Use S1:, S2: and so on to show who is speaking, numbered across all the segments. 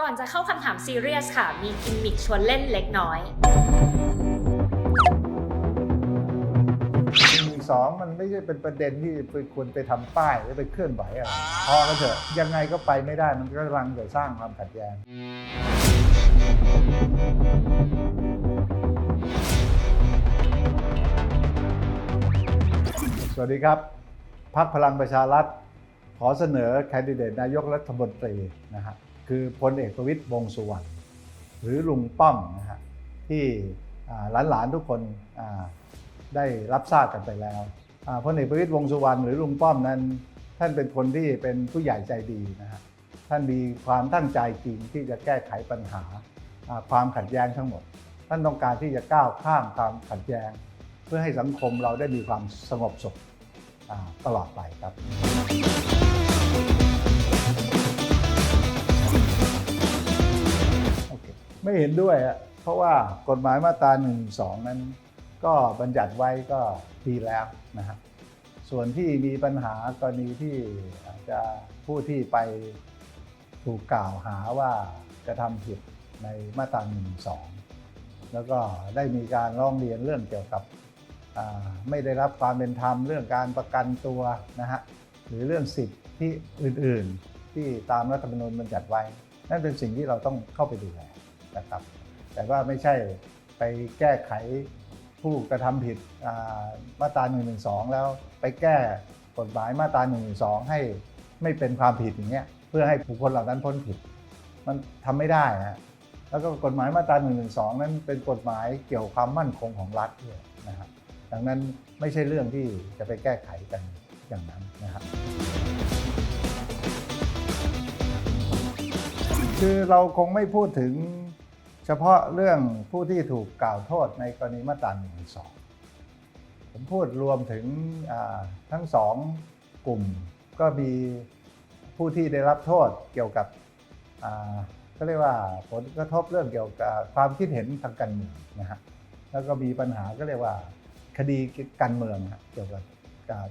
S1: ก่อนจะเข้าคำถามซีเรียสค่ะ มีกิมมิคชวนเล่นเล็กน้อย
S2: หนึ่งสองมันไม่ใช่เป็นประเด็นที่ไปควรไปทำป้ายหรือไปเคลื่อนไหวอะไรพอก็เถอะยังไงก็ไปไม่ได้มันก็กำลังจะสร้างความขัดแย้ง สวัสดีครับ พักพลังประชารัฐ ขอเสนอแคนดิเดตนายกรัฐมนตรีนะฮะ คือพลเอกประวิตยวงสุวรรณหรือลุงป้อมนะฮะที่หลานๆทุกคนได้รับทราบกันไปแล้วพลเอกประวิตยวงสุวรรณหรือลุงป้อมนั้น ท่านเป็นคนที่เป็นผู้ใหญ่ใจดีนะฮะท่านมีความตั้งใจจริงที่จะแก้ไขปัญหาความขัดแย้งทั้งหมด ท่านต้องการที่จะก้าวข้ามความขัดแย้ง เพื่อให้สังคมเราได้มีความสงบสุขตลอดไปครับ ไม่เห็นด้วยอะเพราะว่ากฎหมายมาตรา1นึนั้น ก็บัญญัติไว้ก็ดีแล้วนะฮะส่วนที่มีปัญหากรณีที่อาจจะผู้ที่ไปถูกกล่าวหาว่ากระทำผิดในมาตรา1นึแล้วก็ได้มีการร้องเรียนเรื่องเกี่ยวกับไม่ได้รับความเป็นธรรมเรื่องการประกันตัวนะฮะหรือเรื่องสิทธิอื่น ๆ ที่ตามรัฐธรรมนูญบัญญัติไว้ นั่นเป็นสิ่งที่เราต้องเข้าไปดูแล นะครับ แต่ว่าไม่ใช่ไปแก้ไขผู้กระทำผิดมาตรา1นึแล้วไปแก้กฎหมายมาตรา1นึให้ไม่เป็นความผิดอย่างเงี้ยเพื่อให้บุคคลเหล่านั้นพ้นผิด มันทำไม่ได้นะแล้วก็กฎหมายมาตรา1นึนั้นเป็นกฎหมายเกี่ยวกับความมั่นคงของรัฐด้วยนะครับดังนั้นไม่ใช่เรื่องที่จะไปแก้ไขกันอย่างนั้นนะครับคือเราคงไม่พูดถึง เฉพาะเรื่องผู้ที่ถูกกล่าวโทษในกรณีมาตรา1นึผมพูดรวมถึงทั้งสองกลุ่มก็มีผู้ที่ได้รับโทษเกี่ยวกับก็เรียกว่าผลกระทบเรื่องเกี่ยวกับความคิดเห็นทางการเมืองนะฮะแล้วก็มีปัญหาก็เรียกว่าคดีการเมืองเกี่ยวกับ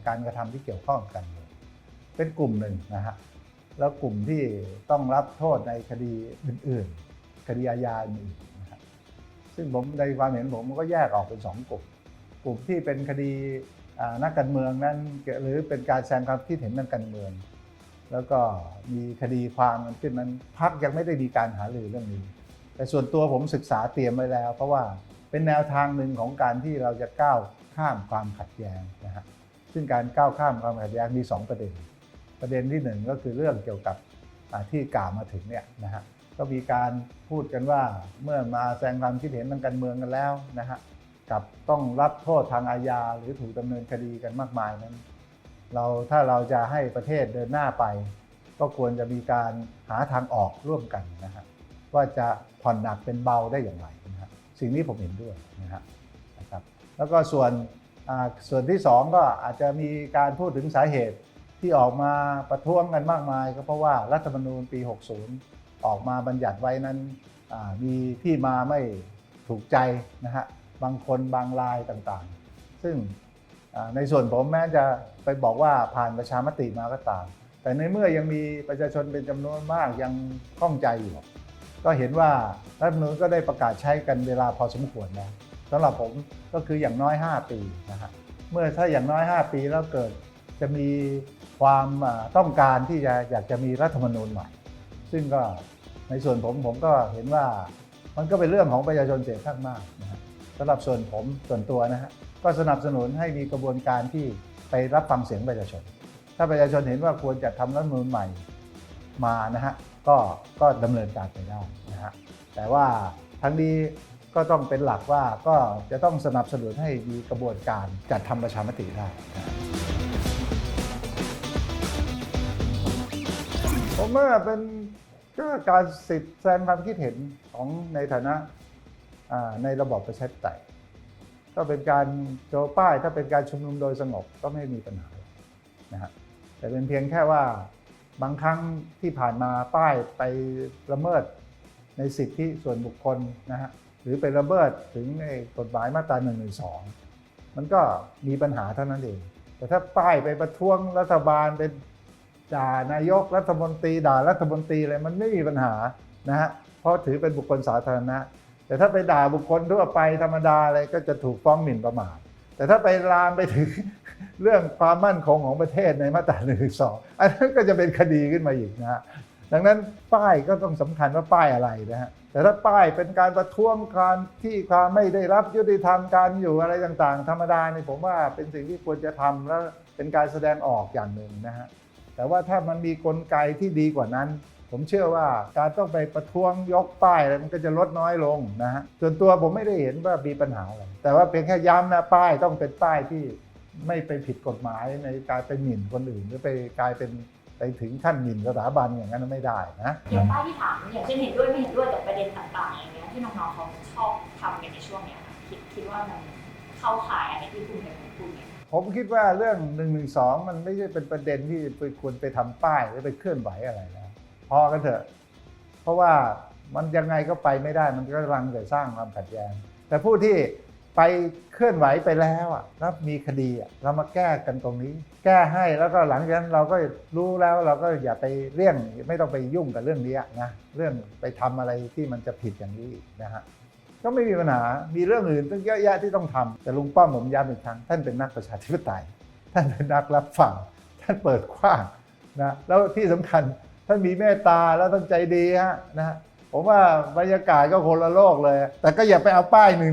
S2: การกระทำที่เกี่ยวข้องกับการเมืองเป็นกลุ่มหนึ่งนะฮะแล้วกลุ่มที่ต้องรับโทษในคดีอื่น ๆ คดีอาญาอื่นๆนะครับซึ่งผมในความเห็นผมก็แยกออกเป็นสองกลุ่มกลุ่มที่เป็นคดีนักการเมืองนั้นหรือเป็นการแสดงความคิดเห็นทางการเมือง แล้วก็มีคดีความกันขึ้นนั้นพักยังไม่ได้มีการหารือเรื่องนี้ แต่ส่วนตัวผมศึกษาเตรียมไว้แล้ว เพราะว่าเป็นแนวทางหนึ่งของการที่เราจะก้าวข้ามความขัดแย้งนะฮะซึ่งการก้าวข้ามความขัดแย้งมีสองประเด็น ประเด็นที่หนึ่งก็คือเรื่องเกี่ยวกับที่กล่าวมาถึงเนี่ยนะฮะ ก็มีการพูดกันว่าเมื่อมาแสดงความคิดเห็นทางการเมืองกันแล้วนะฮะกับต้องรับโทษทางอาญาหรือถูกดำเนินคดีกันมากมายนั้น เราถ้าเราจะให้ประเทศเดินหน้าไป ก็ควรจะมีการหาทางออกร่วมกันนะฮะว่าจะผ่อนหนักเป็นเบาได้อย่างไรนะฮะสิ่งนี้ผมเห็นด้วยนะฮะนะครับแล้วก็ส่วนส่วนที่สองก็อาจจะมีการพูดถึงสาเหตุที่ออกมาประท้วงกันมากมาย ก็เพราะว่ารัฐธรรมนูญปี 60 ออกมาบัญญัติไว้นั้นมีที่มาไม่ถูกใจนะฮะบางคนบางรายต่างๆ ซึ่งในส่วนผมแม้จะไปบอกว่าผ่านประชามติมาก็ตาม แต่ในเมื่อยังมีประชาชนเป็นจำนวนมากยังข้องใจอยู่ ก็เห็นว่ารัฐมนูญก็ได้ประกาศใช้กันเวลาพอสมควรแล้วสำหรับผมก็คืออย่างน้อย 5 ปีนะฮะเมื่อถ้าอย่างน้อย 5 ปีแล้วเกิดจะมีความต้องการที่จะอยากจะมีรัฐธรรมนูญใหม่ ซึ่งก็ในส่วนผมผมก็เห็นว่ามันก็เป็นเรื่องของประชาชนเสียข้างมากนะฮะสำหรับส่วนผมส่วนตัวนะฮะก็สนับสนุนให้มีกระบวนการที่ไปรับฟังเสียงประชาชน ถ้าประชาชนเห็นว่าควรจะทำรัฐมนูญใหม่มานะฮะก็ก็ดำเนินการไปได้นะฮะแต่ว่าทั้งนี้ก็ต้องเป็นหลักว่าก็จะต้องสนับสนุนให้มีกระบวนการจัดทำประชามติได้นะ ผมว่าเป็นก็การสิทธิแสดงความคิดเห็นของในฐานะในระบอบประชาธิปไตยก็เป็นการโจป้าย ถ้าเป็นการชุมนุมโดยสงบก็ไม่มีปัญหานะฮะแต่เป็นเพียงแค่ว่าบางครั้งที่ผ่านมาป้ายไปละเมิดในสิทธิส่วนบุคคลนะฮะหรือไปละเมิดถึงในกฎหมายมาตรา1นึมันก็มีปัญหาเท่านั้นเอง แต่ถ้าป้ายไปประท้วงรัฐบาลเป็น ด่านายกรัฐมนตรีด่ารัฐมนตรีอะไรมันไม่มีปัญหานะฮะเพราะถือเป็นบุคคลสาธารณะ แต่ถ้าไปด่าบุคคลทั่วไปธรรมดาอะไรก็จะถูกฟ้องหมิ่นประมาทแต่ถ้าไปลามไปถึงเรื่องความมั่นคงของประเทศในมาตราหนึ่งสองอันนั้นก็จะเป็นคดีขึ้นมาอีกนะฮะดังนั้นป้ายก็ต้องสำคัญว่าป้ายอะไรนะฮะแต่ถ้าป้ายเป็นการประท้วงการที่ความไม่ได้รับยุติธรรมการอยู่อะไรต่างๆ ธรรมดาเนี่ยผมว่าเป็นสิ่งที่ควรจะทำแล้วเป็นการแสดงออกอย่างหนึ่งนะฮะ แต่ว่าถ้ามันมีกลไกที่ดีกว่านั้น ผมเชื่อว่าการต้องไปประท้วงยกป้ายอะไรมันก็จะลดน้อยลงนะฮะส่วนตัวผมไม่ได้เห็นว่ามีปัญหาอะไรแต่ว่าเพียงแค่ย้ำนะป้ายต้องเป็นป้ายที่ไม่ไปผิดกฎหมายในการไปหมิ่นคนอื่น หรือไปกลายเป็นไปถึงขั้นหมิ่นสถาบันอย่างนั้นไม่ได้นะ
S3: อย่างป้ายที่ถามอย่างเช่นเห็นด้วยไม่เห็นด้วยกับประเด็นต่างๆอย่างเงี้ยที่น้องๆเขาชอบทำกันในช่วงเนี้ยคิดคิดว่ามันเข้าข่ายอะไรที่คุณเป็นพูดเนี่ย
S2: ผมคิดว่าเรื่อง1นึมันไม่ใช่เป็นประเด็นที่ไปควรไปทำป้ายหรือไปเคลื่อนไหวอะไรแล้วพอกันเถอะ เพราะว่ามันยังไงก็ไปไม่ได้ มันก็กำลังจะสร้างความขัดแย้งแต่ผู้ที่ไปเคลื่อนไหวไปแล้วอะแล้วมีคดีอะเรามาแก้กันตรงนี้ แก้ให้แล้วก็หลังจากนั้นเราก็รู้แล้วเราก็อย่าไปเลี่ยงไม่ต้องไปยุ่งกับเรื่องนี้นะเรื่องไปทำอะไรที่มันจะผิดอย่างนี้นะฮะ ก็ไม่มีปัญหา มีเรื่องอื่นตั้งเยอะแยะที่ต้องทำแต่ลุงป้อมผมย้ำอีกครั้ง ท่านเป็นนักประชาธิปไตย ท่านเป็นนักรับฟัง ท่านเปิดกว้างนะ แล้วที่สำคัญท่านมีเมตตาแล้วท่านใจดีฮะนะผมว่าบรรยากาศก็คนละโลกเลย แต่ก็อย่าไปเอาป้าย1นึ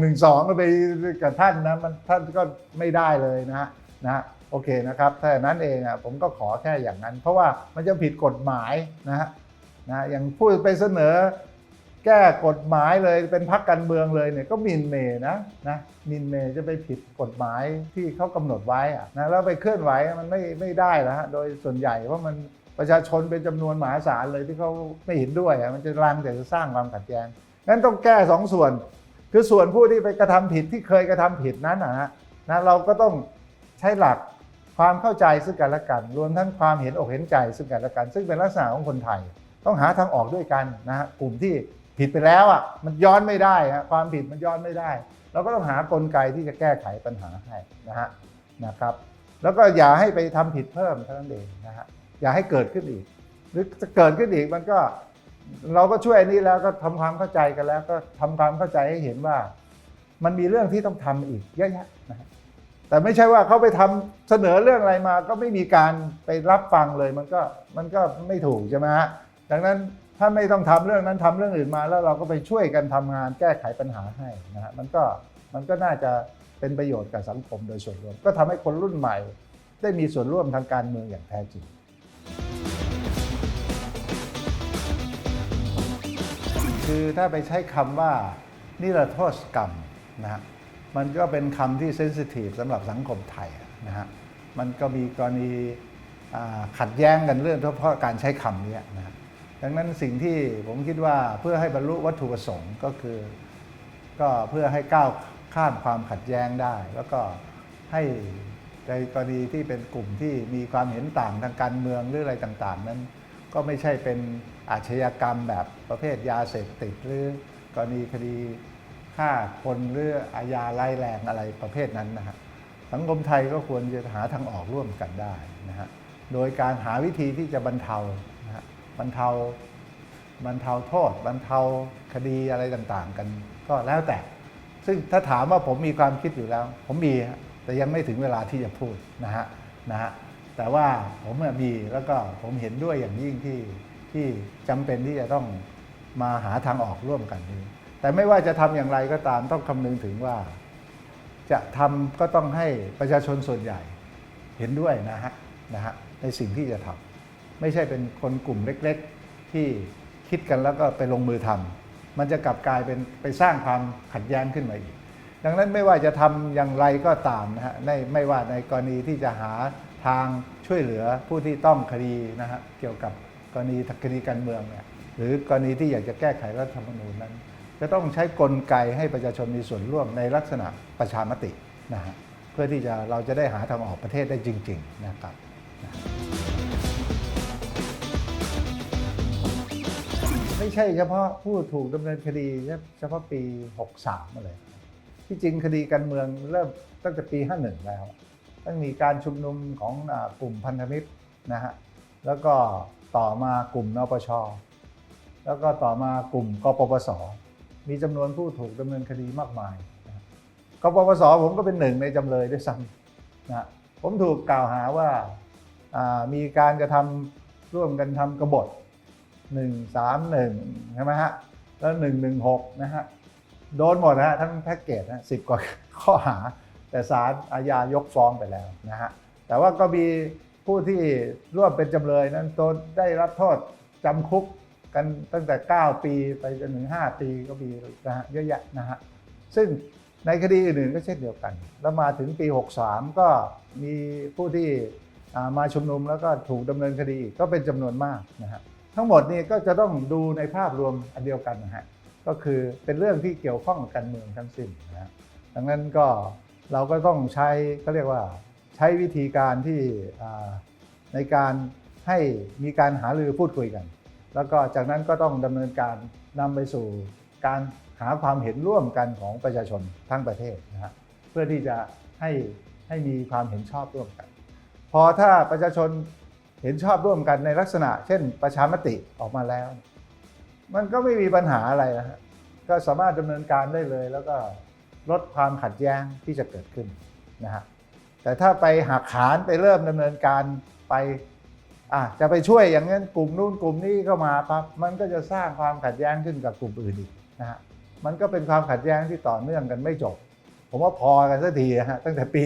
S2: ไปกับท่านนะมันท่านก็ไม่ได้เลยนะฮะนะโอเคนะครับถ้านั้นเองอะผมก็ขอแค่อย่างนั้น เพราะว่ามันจะผิดกฎหมายนะฮะนะอย่างพูดไปเสนอ แก้กฎหมายเลยเป็นพักการเมืองเลยเนี่ยก็มินเมย์นะนะมินเมย์จะไปผิดกฎหมายที่เขากำหนดไว้อะนะแล้วไปเคลื่อนไหวมันไม่ไม่ได้แล้วฮะโดยส่วนใหญ่เพราะมันประชาชนเป็นจำนวนมหาศาลเลยที่เขาไม่เห็นด้วยอะมันจะรังแต่จะสร้างความขัดแย้งงั้นต้องแก้สองส่วน คือส่วนผู้ที่ไปกระทำผิดที่เคยกระทำผิดนั้นนะฮะนะเราก็ต้องใช้หลักความเข้าใจซึ่งกันและกัน รวมทั้งความเห็นอกเห็นใจซึ่งกันและกัน ซึ่งเป็นลักษณะของคนไทย ต้องหาทางออกด้วยกันนะฮะกลุ่มที่ ผิดไปแล้วอะมันย้อนไม่ได้ฮะความผิดมันย้อนไม่ได้ เราก็ต้องหากลไกที่จะแก้ไขปัญหาให้นะฮะนะครับ แล้วก็อย่าให้ไปทำผิดเพิ่มเท่านั้นเองนะฮะอย่าให้เกิดขึ้นอีก หรือจะเกิดขึ้นอีกมันก็ เราก็ช่วยนี้แล้วก็ทำความเข้าใจกันแล้ว ก็ทำความเข้าใจให้เห็นว่า มันมีเรื่องที่ต้องทำอีกเยอะแยะนะฮะแต่ไม่ใช่ว่าเขาไปทำเสนอเรื่องอะไรมา ก็ไม่มีการไปรับฟังเลยมันก็มันก็ไม่ถูกใช่ไหมฮะดังนั้น ถ้าไม่ต้องทำเรื่องนั้นทำเรื่องอื่นมา แล้วเราก็ไปช่วยกันทำงานแก้ไขปัญหาให้นะฮะมันก็มันก็น่าจะเป็นประโยชน์กับสังคมโดยส่วนรวม ก็ทำให้คนรุ่นใหม่ ได้มีส่วนร่วมทางการเมืองอย่างแท้จริงคือถ้าไปใช้คำว่านิรโทษกรรมนะฮะมันก็เป็นคำที่เซนซิทีฟสำหรับสังคมไทยนะฮะมันก็มีกรณีขัดแย้งกันเรื่องเฉพาะการใช้คำนี้นะ ดังนั้นสิ่งที่ผมคิดว่าเพื่อให้บรรลุวัตถุประสงค์ก็คือ ก็เพื่อให้ก้าวข้ามความขัดแย้งได้ แล้วก็ให้ในกรณีที่เป็นกลุ่มที่มีความเห็นต่างทางการเมืองหรืออะไรต่าง ๆ นั้น ก็ไม่ใช่เป็นอาชญากรรมแบบประเภทยาเสพติด หรือกรณีคดีฆ่าคนหรืออาญาไล่แรงอะไรประเภทนั้นนะฮะสังคมไทยก็ควรจะหาทางออกร่วมกันได้นะฮะโดยการหาวิธีที่จะบรรเทา บรรเทาบรรเทาโทษ บรรเทาคดีอะไรต่างๆ กันก็แล้วแต่ ซึ่งถ้าถามว่าผมมีความคิดอยู่แล้ว ผมมีแต่ยังไม่ถึงเวลาที่จะพูดนะฮะนะฮะแต่ว่าผมมีแล้วก็ผมเห็นด้วยอย่างยิ่งที่ที่จำเป็นที่จะต้องมาหาทางออกร่วมกันนี้ แต่ไม่ว่าจะทำอย่างไรก็ตามต้องคำนึงถึงว่า จะทำก็ต้องให้ประชาชนส่วนใหญ่เห็นด้วยนะฮะนะฮะในสิ่งที่จะทำ ไม่ใช่เป็นคนกลุ่มเล็ก ๆ ที่คิดกันแล้วก็ไปลงมือทำมันจะกลับกลายเป็นไปสร้างความขัดแย้งขึ้นมาอีก ดังนั้นไม่ว่าจะทำอย่างไรก็ตามนะฮะในไม่ว่าในกรณีที่จะหาทางช่วยเหลือผู้ที่ต้องคดีนะฮะเกี่ยวกับกรณีคดีการเมืองเนี่ยหรือกรณีที่อยากจะแก้ไขรัฐธรรมนูญนั้น จะต้องใช้กลไกให้ประชาชนมีส่วนร่วมในลักษณะประชามตินะฮะเพื่อที่จะเราจะได้หาทางออกประเทศได้จริง ๆ นะครับ ไม่ใช่เฉพาะผู้ถูกดำเนินคดีเฉพาะปี 63มาเลยที่จริงคดีการเมืองเริ่มตั้งแต่ปี 51 แล้ว ตั้งมีการชุมนุมของกลุ่มพันธมิตรนะฮะ แล้วก็ต่อมากลุ่มนปช แล้วก็ต่อมากลุ่มกปปส มีจำนวนผู้ถูกดำเนินคดีมากมายกปปส ผมก็เป็นหนึ่งในจำเลยด้วยซ้ำนะผมถูกกล่าวหาว่ามีการกระทำร่วมกันทำกบฏ 131 ใช่ไหมฮะ แล้ว 116 นะฮะ โดนหมดนะฮะ ทั้งแพ็กเกจนะสิบกว่าข้อหา แต่ศาลอาญายกฟ้องไปแล้วนะฮะ แต่ว่าก็มีผู้ที่ร่วมเป็นจำเลยนั้นโดนได้รับโทษจำคุกกันตั้งแต่ 9 ปีไปจนถึง 5 ปีก็มีนะฮะเยอะแยะนะฮะ ซึ่งในคดีอื่นๆก็เช่นเดียวกัน แล้วมาถึงปี 63 ก็มีผู้ที่มาชุมนุมแล้วก็ถูกดำเนินคดีกก็เป็นจำนวนมากนะฮะ ทั้งหมดนี้ก็จะต้องดูในภาพรวมอันเดียวกันนะฮะก็คือเป็นเรื่องที่เกี่ยวข้องกับการเมืองทั้งสิ้นนะฮะดังนั้นก็เราก็ต้องใช้ก็เรียกว่าใช้วิธีการที่ในการให้มีการหารือพูดคุยกัน แล้วก็จากนั้นก็ต้องดำเนินการนำไปสู่การหาความเห็นร่วมกันของประชาชนทั้งประเทศนะฮะเพื่อที่จะให้ให้มีความเห็นชอบร่วมกัน พอถ้าประชาชน เห็นชอบร่วมกันในลักษณะ เช่นประชามติออกมาแล้ว มันก็ไม่มีปัญหาอะไรนะฮะก็สามารถดำเนินการได้เลย แล้วก็ลดความขัดแย้งที่จะเกิดขึ้นนะฮะแต่ถ้าไปหักขานไปเริ่มดำเนินการไปอะจะไปช่วยอย่างนั้นกลุ่มนู้นกลุ่มนี้เข้ามาปั๊บมันก็จะสร้างความขัดแย้งขึ้นกับกลุ่มอื่นอีกนะฮะมันก็เป็นความขัดแย้งที่ต่อเนื่องกันไม่จบ ผมว่าพอกันสักทีนะฮะตั้งแต่ปี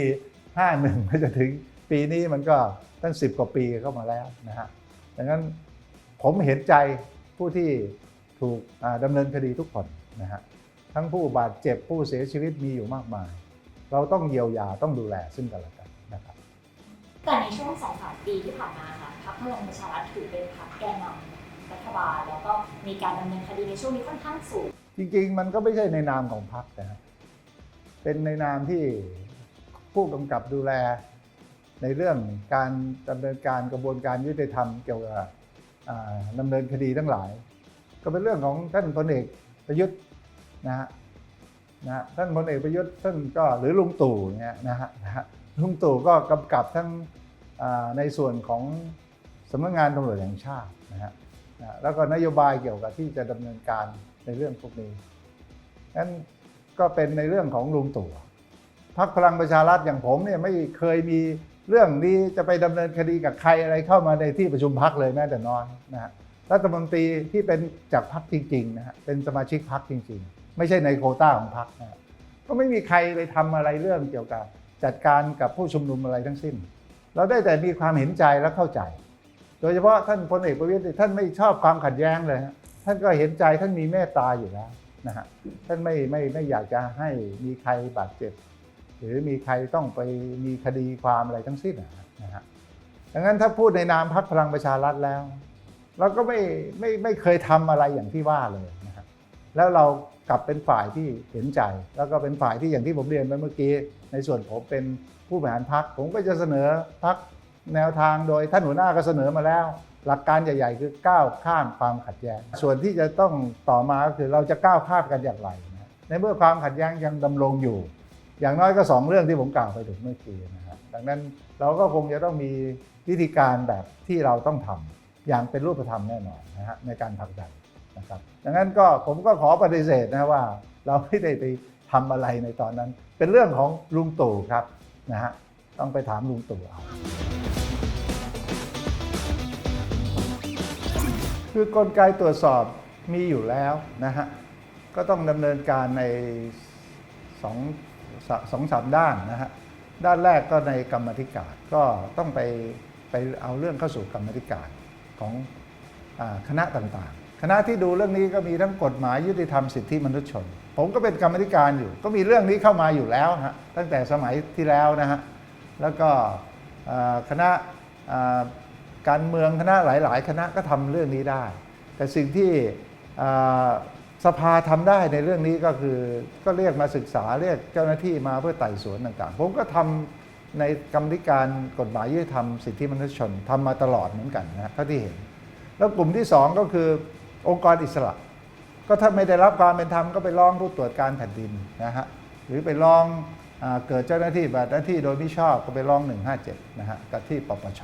S2: 51ไปจนถึง ปีนี้มันก็ตั้ง10กว่าปีเข้ามาแล้วนะฮะดังนั้นผมเห็นใจผู้ที่ถูกอ่าดำเนินคดีทุกคนนะฮะทั้งผู้บาดเจ็บผู้เสียชีวิตมีอยู่มากมาย เราต้องเยียวยาต้องดูแลซึ่งกันและกันนะครับ
S3: แต่ในช่วงสองสามปีที่ผ่านมาค่ะพรรคพลังประชารัฐถือเป็นพรรคแกนนำรัฐบาลแล้วก็มีการดำเนินคดีในช่วงนี้ค่อนข้างสูง
S2: จริงๆ มันก็ไม่ใช่ในนามของพรรคนะฮะเป็นในนามที่ผู้กำกับดูแล ในเรื่องการดำเนินการกระบวนการยุติธรรมเกี่ยวกับอ่าดำเนินคดีทั้งหลาย ก็เป็นเรื่องของท่านพลเอกประยุทธ์นะฮะนะท่านพลเอกประยุทธ์ท่านก็หรือลุงตู่เนี่ยนะฮะลุงตู่ก็กำกับทั้งในส่วนของสำนักงานตำรวจแห่งชาตินะฮะนะแล้วก็นโยบายเกี่ยวกับที่จะดำเนินการในเรื่องพวกนี้นั้นก็เป็นในเรื่องของลุงตู่พักพลังประชารัฐอย่างผมเนี่ยไม่เคยมี เรื่องนี้จะไปดำเนินคดีกับใครอะไรเข้ามาในที่ประชุมพักเลยแม้แต่น้อยนะฮะรัฐมนตรีที่เป็นจากพักจริงๆนะฮะเป็นสมาชิกพักจริง ๆ ไม่ใช่ในโควต้าของพักนะฮะก็ไม่มีใครไปทำอะไรเรื่องเกี่ยวกับ จัดการกับผู้ชุมนุมอะไรทั้งสิ้น เราได้แต่มีความเห็นใจและเข้าใจ โดยเฉพาะท่านพลเอกประวิตรท่านไม่ชอบความขัดแย้งเลยฮะท่านก็เห็นใจท่านมีเมตตาอยู่แล้วนะฮะท่านไม่ไม่ไม่อยากจะให้มีใครบาดเจ็บ หรือมีใครต้องไปมีคดีความอะไรทั้งสิ้นนะฮะดังนั้นถ้าพูดในนามพักพลังประชารัฐแล้ว เราก็ไม่ไม่ไม่เคยทำอะไรอย่างที่ว่าเลยนะครับแล้วเรากลับเป็นฝ่ายที่เห็นใจ แล้วก็เป็นฝ่ายที่อย่างที่ผมเรียนไปเมื่อกี้ ในส่วนผมเป็นผู้บริหารพักผมก็จะเสนอพักแนวทางโดยท่านหัวหน้าก็เสนอมาแล้ว หลักการใหญ่ๆ คือก้าวข้ามความขัดแย้ง ส่วนที่จะต้องต่อมาก็คือเราจะก้าวข้ามกันอย่างไรนะในเมื่อความขัดแย้งยังดำรงอยู่ อย่างน้อยก็สองเรื่องที่ผมกล่าวไปถึงเมื่อกี้นะครับดังนั้นเราก็คงจะต้องมีวิธีการแบบที่เราต้องทำอย่างเป็นรูปธรรมแน่นอนนะฮะในการผลักดันนะครับดังนั้นก็ผมก็ขอปฏิเสธนะว่า เราไม่ได้ไปทำอะไรในตอนนั้น เป็นเรื่องของลุงตู่ครับนะฮะต้องไปถามลุงตู่เอาคือกลไกตรวจสอบมีอยู่แล้วนะฮะก็ต้องดำเนินการในสอง สองสามด้านนะฮะด้านแรกก็ในกรรมธิการก็ต้องไปไปเอาเรื่องเข้าสู่กรรมธิการของอคณะต่างๆ คณะที่ดูเรื่องนี้ก็มีทั้งกฎหมายยุติธรรมสิทธิมนุษยชน ผมก็เป็นกรรมธิการอยู่ ก็มีเรื่องนี้เข้ามาอยู่แล้วฮะตั้งแต่สมัยที่แล้วนะฮะแล้วก็คณะการเมืองคณะหลาย ๆ คณะก็ทำเรื่องนี้ได้ แต่สิ่งที่ สภาทำได้ในเรื่องนี้ก็คือก็เรียกมาศึกษาเรียกเจ้าหน้าที่มาเพื่อไต่สวนต่างๆ ผมก็ทำในกรรมธิการกฎหมายยุติธรรมสิทธิมนุษยชนทำมาตลอดเหมือนกันนะเท่าที่เห็น แล้วกลุ่มที่สองก็คือองค์กรอิสระ ก็ถ้าไม่ได้รับความเป็นธรรมก็ไปร้องผู้ตรวจการแผ่นดินนะฮะหรือไปร้องอเกิดเจ้าหน้าที่แบบหน้าที่โดยมิชอบก็ไปร้อง 157นะฮะกับที่ปปช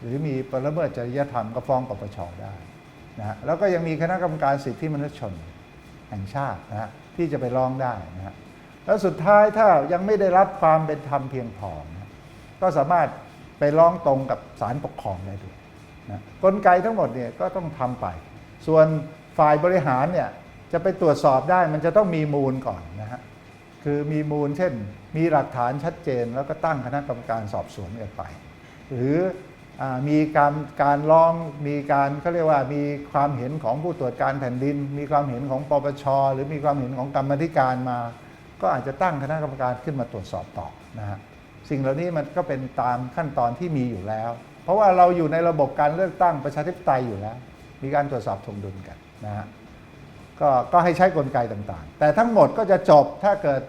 S2: หรือมีประละเมิดจริยธรรมก็ฟ้องปปชได้นะฮะแล้วก็ยังมีคณะกรรมการสิทธิมนุษยชน แห่งชาตินะฮะที่จะไปร้องได้นะฮะแล้วสุดท้ายถ้ายังไม่ได้รับความเป็นธรรมเพียงพอนะก็สามารถไปร้องตรงกับศาลปกครองได้ด้วยนะกลไกทั้งหมดเนี่ยก็ต้องทำไป ส่วนฝ่ายบริหารเนี่ยจะไปตรวจสอบได้มันจะต้องมีมูลก่อนนะฮะคือมีมูลเช่น มีหลักฐานชัดเจนแล้วก็ตั้งคณะกรรมการสอบสวนกันไป หรือ มีการการร้องมีการเขาเรียกว่ามีความเห็นของผู้ตรวจการแผ่นดิน มีความเห็นของปปช หรือมีความเห็นของกรรมธิการมา ก็อาจจะตั้งคณะกรรมการขึ้นมาตรวจสอบต่อนะฮะสิ่งเหล่านี้มันก็เป็นตามขั้นตอนที่มีอยู่แล้ว เพราะว่าเราอยู่ในระบบการเลือกตั้งประชาธิปไตยอยู่แล้ว มีการตรวจสอบถงดุลกันนะฮะก็ก็ให้ใช้กลไกต่างๆ แต่ทั้งหมดก็จะจบถ้าเกิด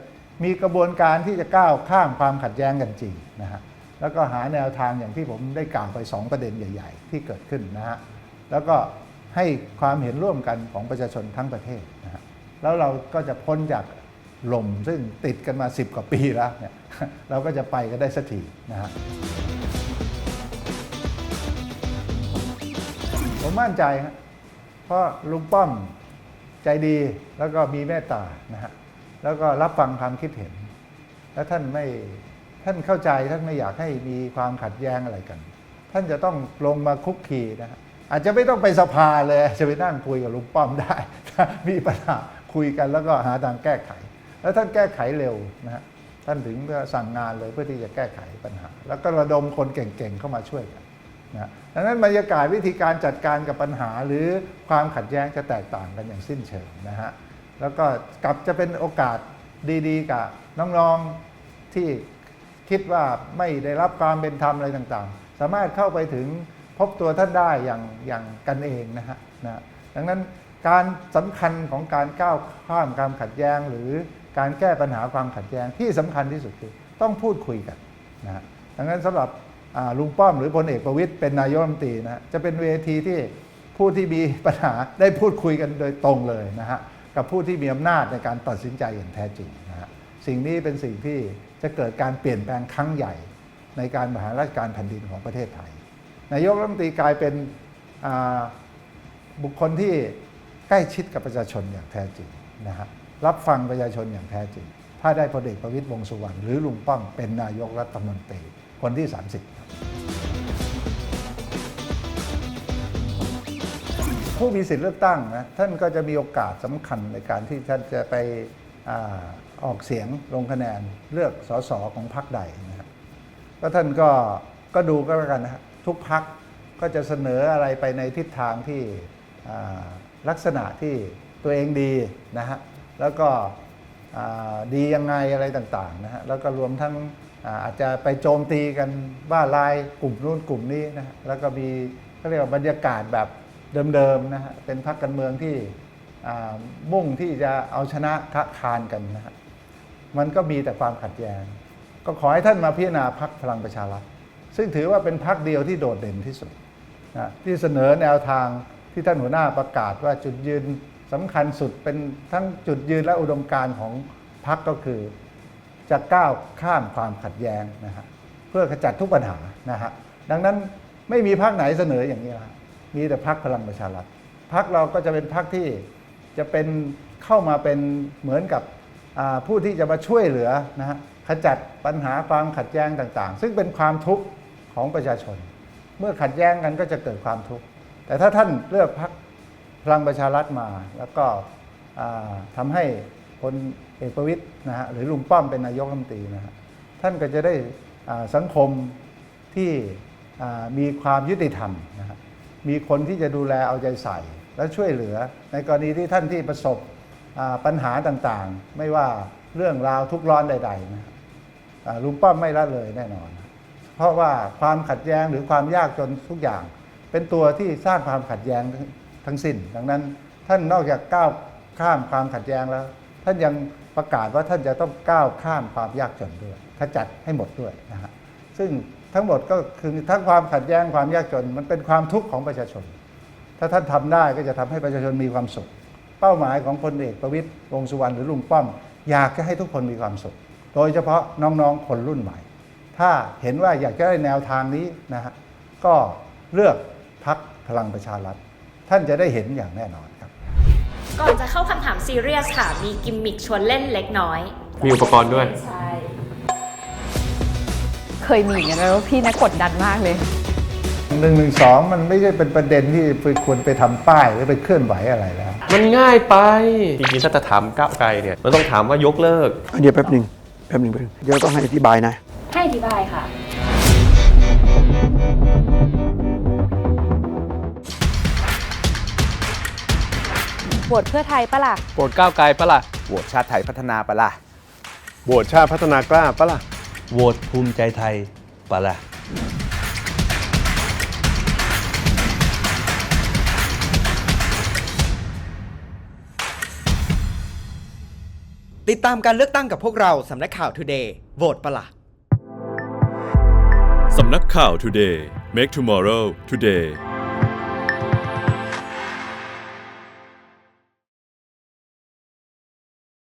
S2: มีกระบวนการที่จะก้าวข้ามความขัดแย้งกันจริงนะฮะ แล้วก็หาแนวทางอย่างที่ผมได้กล่าวไป 2 ประเด็นใหญ่ ๆ ที่เกิดขึ้นนะฮะแล้วก็ให้ความเห็นร่วมกันของประชาชนทั้งประเทศนะฮะแล้วเราก็จะพ้นจากลมซึ่งติดกันมา 10 กว่าปีแล้วเนี่ยเราก็จะไปกันได้สักทีนะฮะผมมั่นใจครับเพราะลุงป้อมใจดีแล้วก็มีเมตตานะฮะแล้วก็รับฟังความคิดเห็น และท่านไม่ ท่านเข้าใจท่านไม่อยากให้มีความขัดแย้งอะไรกัน ท่านจะต้องลงมาคุกคีนะฮะอาจจะไม่ต้องไปสภาเลยจะไปนั่งคุยกับลุงป้อมได้มีปัญหาคุยกันแล้วก็หาทางแก้ไข แล้วท่านแก้ไขเร็วนะฮะท่านถึงสั่งงานเลยเพื่อที่จะแก้ไขปัญหา แล้วก็ระดมคนเก่งๆเข้ามาช่วยกันนะดังนั้นบรรยากาศวิธีการจัดการกับปัญหาหรือความขัดแย้งจะแตกต่างกันอย่างสิ้นเชิงนะฮะแล้วก็กลับจะเป็นโอกาสดีๆ กับน้องๆที่ คิดว่าไม่ได้รับความเป็นธรรมอะไรต่างๆ สามารถเข้าไปถึงพบตัวท่านได้อย่างอย่างกันเองนะฮะนะดังนั้นการสำคัญของการก้าวข้ามความขัดแย้ง หรือการแก้ปัญหาความขัดแย้งที่สำคัญที่สุดคือต้องพูดคุยกันนะฮะดังนั้นสำหรับลุงป้อมหรือพลเอกประวิตยเป็นนายกรัฐมนตรีนะฮะจะเป็นเวทีที่ผู้ที่มีปัญหาได้พูดคุยกันโดยตรงเลยนะฮะกับผู้ที่มีอำนาจในการตัดสินใจอย่างแท้จริงนะฮะสิ่งนี้เป็นสิ่งที่ จะเกิดการเปลี่ยนแปลงครั้งใหญ่ในการบริหารราชการแผ่นดินของประเทศไทย นายกรัฐมนตรีกลายเป็นบุคคลที่ใกล้ชิดกับประชาชนอย่างแท้จริงนะฮะรับฟังประชาชนอย่างแท้จริง ถ้าได้พลเอกประวิตยวงสุวรรณหรือลุงป้อมเป็นนายกรัฐมนตรีคนที่ 30ครับผู้มีสิทธิ์เลือกตั้งนะท่านก็จะมีโอกาสสำคัญในการที่ท่านจะไป ออกเสียงลงคะแนนเลือกสสของพรรคใดนะครับก็ท่านก็ก็ดูก็แล้วกันนะทุกพรรคก็จะเสนออะไรไปในทิศทางที่ลักษณะที่ตัวเองดีนะฮะแล้วก็ดียังไงอะไรต่างๆนะฮะแล้วก็รวมทั้งอาจจะไปโจมตีกันว่าลายกลุ่มนู้นกลุ่มนี้นะฮะแล้วก็มีเขาเรียกว่าบรรยากาศแบบเดิมๆนะฮะเป็นพรรคการเมืองที่มุ่งที่จะเอาชนะคะคานกันนะฮะ มันก็มีแต่ความขัดแย้ง ก็ขอให้ท่านมาพิจารณาพรรคพลังประชารัฐ ซึ่งถือว่าเป็นพรรคเดียวที่โดดเด่นที่สุดนะที่เสนอแนวทางที่ท่านหัวหน้าประกาศว่าจุดยืนสำคัญสุดเป็นทั้งจุดยืนและอุดมการณ์ของพรรคก็คือจะก้าวข้ามความขัดแย้งนะฮะเพื่อขจัดทุกปัญหานะฮะดังนั้นไม่มีพรรคไหนเสนออย่างนี้ละมีแต่พรรคพลังประชารัฐพรรคเราก็จะเป็นพรรคที่จะเป็นเข้ามาเป็นเหมือนกับ ผู้ที่จะมาช่วยเหลือนะฮะขจัดปัญหาความขัดแย้งต่างๆ ซึ่งเป็นความทุกข์ของประชาชน เมื่อขัดแย้งกันก็จะเกิดความทุกข์แต่ถ้าท่านเลือกพรรคพลังประชารัฐมา แล้วก็อ่าทำให้พลเอกประวิตยนะฮะหรือลุงป้อมเป็นนายกรัฐมนตรีนะฮะท่านก็จะได้สังคมที่มีความยุติธรรมนะฮะมีคนที่จะดูแลเอาใจใส่ และช่วยเหลือในกรณีที่ท่านที่ประสบ ปัญหาต่างๆ ไม่ว่าเรื่องราวทุกร้อนใดๆนะลุงป้อมไม่ละเลยแน่นอน เพราะว่าความขัดแย้งหรือความยากจนทุกอย่าง เป็นตัวที่สร้างความขัดแย้งทั้งสิ้น ดังนั้นท่านนอกจากก้าวข้ามความขัดแย้งแล้ว ท่านยังประกาศว่าท่านจะต้องก้าวข้ามความยากจนด้วยขจัดให้หมดด้วยนะฮะซึ่งทั้งหมดก็คือทั้งความขัดแย้งความยากจน มันเป็นความทุกข์ของประชาชน ถ้าท่านทำได้ก็จะทำให้ประชาชนมีความสุข เป้าหมายของพลเอกประวิตยวงษ์สุวรรณหรือลุงป้อม อยากจะให้ทุกคนมีความสุข โดยเฉพาะน้องๆคนรุ่นใหม่ ถ้าเห็นว่าอยากจะได้แนวทางนี้นะฮะก็เลือกพักพลังประชารัฐ ท่านจะได้เห็นอย่างแน่นอนครับ
S1: ก่อนจะเข้าคำถามซีเรียสค่ะ มีกิมมิคชวนเล่นเล็กน้อย
S4: มีอุปกรณ์ด้วย
S1: ใช่
S5: เคยมีอย่างนั้นแล้วพี่นะกดดันมากเลย
S2: หนึ่งหนึ่งสองมันไม่ใช่เป็นประเด็นที่ไปควรไปทำป้ายหรือไปเคลื่อนไหวอะไรแล้ว
S4: มันง่ายไป จริงๆ ถ้าจะถามก้าวไกลเนี่ย มันต้องถามว่ายกเลิก
S6: เดี๋ยวแป๊บหนึ่งแป๊บหนึ่งแป๊บหนึ่งเดี๋ยวต้องให้อธิบายนะ
S3: ให้อธิบายค่ะ
S5: บวชเพื่อไทยปะล่ะ
S4: โปรดก้าวไกลปะล่ะ
S7: โหวตชาติไทยพัฒนาปะล่ะ
S8: โหวตชาติพัฒนากล้าปะล่ะ
S9: โหวตภูมิใจไทยปะละ่
S7: ติดตามการเลือกตั้งกับพวกเราสำนักข่าว Today โหวตปะล่ะ
S10: สำนักข่าว Today Make Tomorrow Today